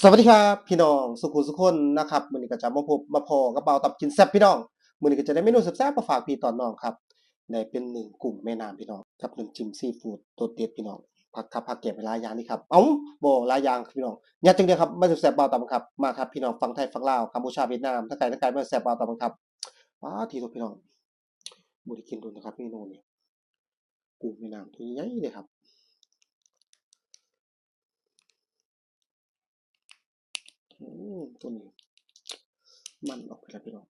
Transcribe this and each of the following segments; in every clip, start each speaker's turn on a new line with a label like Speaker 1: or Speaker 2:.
Speaker 1: สวัสดีครับพี่น้องสุขุสุขคนนะครับมือนี้ก็จะมาพบมาพอกับเบาตับกินแซ่บพี่น้องมือนี้ก็จะได้เมนูแซ่บๆมาฝากพี่ตอนน้องครับได้เป็นหนึ่งกลุ่มแม่น้ำพี่น้องกับหน้ำจิ้มซีฟู้ดตัวเด็ดพี่น้องผักครับผักเก็บหลายอย่างนี่ครับเอ้าบ่หลายอย่างพี่น้องย่าจึงเดียวครับมาแซ่บเบาตับครับมาครับพี่น้องฝั่งไทยฝั่งลาวกัมพูชาเวียดนามทั้งไกลทั้งไกลมาแซ่บเบาตับครับว้าทีทุกพี่น้องบ่ได้กินโดนนะครับเมนูนี้กุ้งแม่น้ำตัวใหญ่เลยครับ อืม ตัวนี้ มันออกไปแล้วพี่น้อง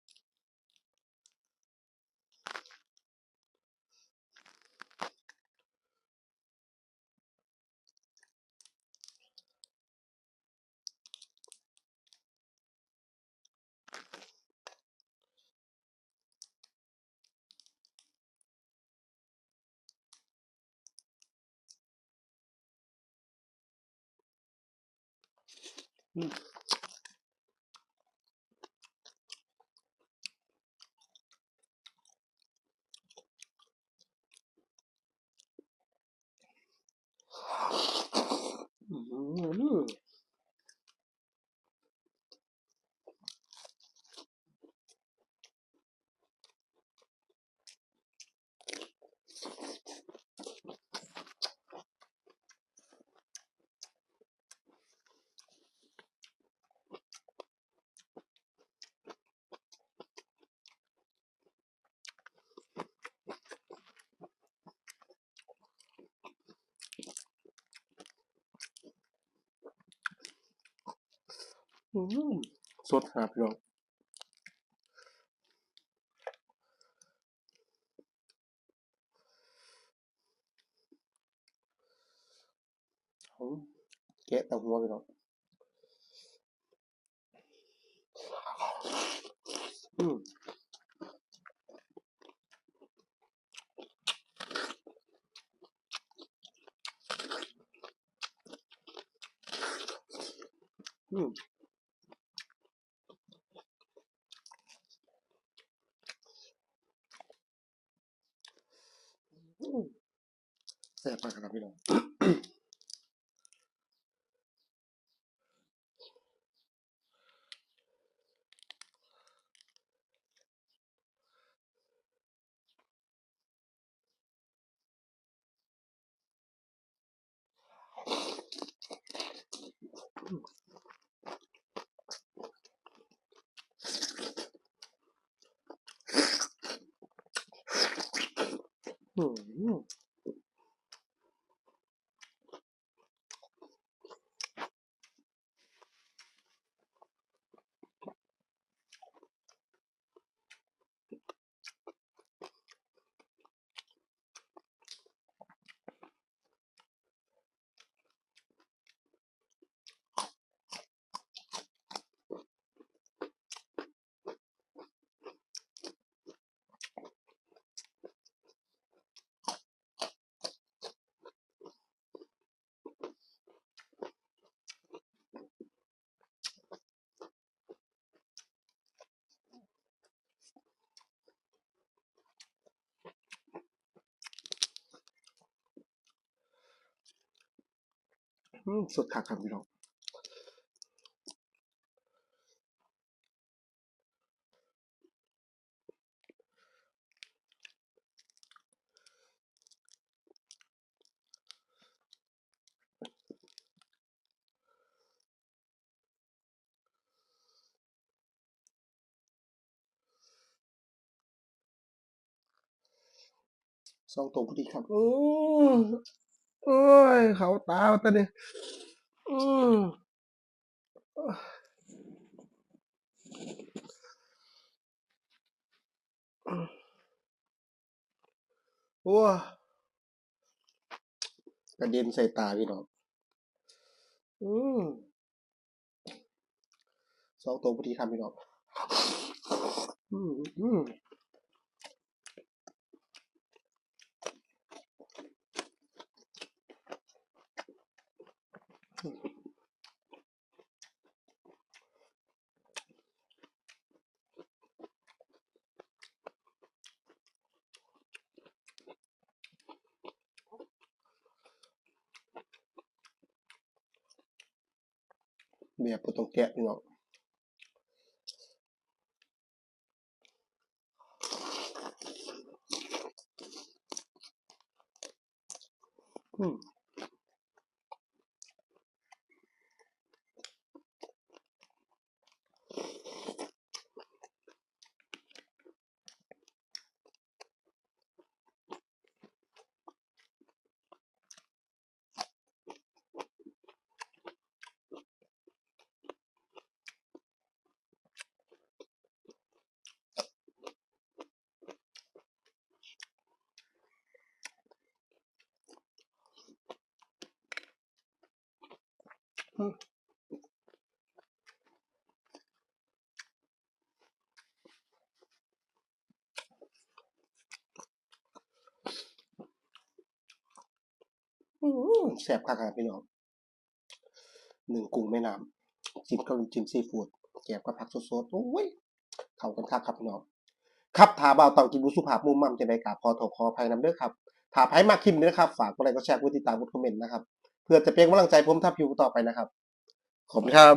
Speaker 1: อืม Mm-hmm. สดครับพี่น้องอืมแกะแต่หัวพี่น้องอืมอืม อืมแซ่บมากครั บ สุดคักครับพี่น้องสองตัวพอดีครับ อื โอ้ย เขาตาตะเนี่ยอืมโอ้ยกระเด็นใส่ตาพี่น้องอืมสองตัวพอดีครับพี่น้องอืมอืม เบียร์ปูตงแกะพี่น้ออืม แซ่บคักครับพี่น้องหนึ่งกุ้งแม่น้ำจิ้มกับน้ำจิ้มซีฟู้ดแกบกับผักสดๆโอ้ยเข้ากันคักครับพี่น้องครับถาบ่าวต้องกินบุสุภาพมุมมั่มจังได๋ก็ขอโทษขออภัยนำเด้อครับถ้าไผมักคลิปนี้นะครับ ฝากกดไลค์กดแชร์กดติดตามกดคอมเมนต์นะครับ เพื่อจะเป็นกำลังใจผมทำคลิปต่อไปนะครับ ขอบคุณครับ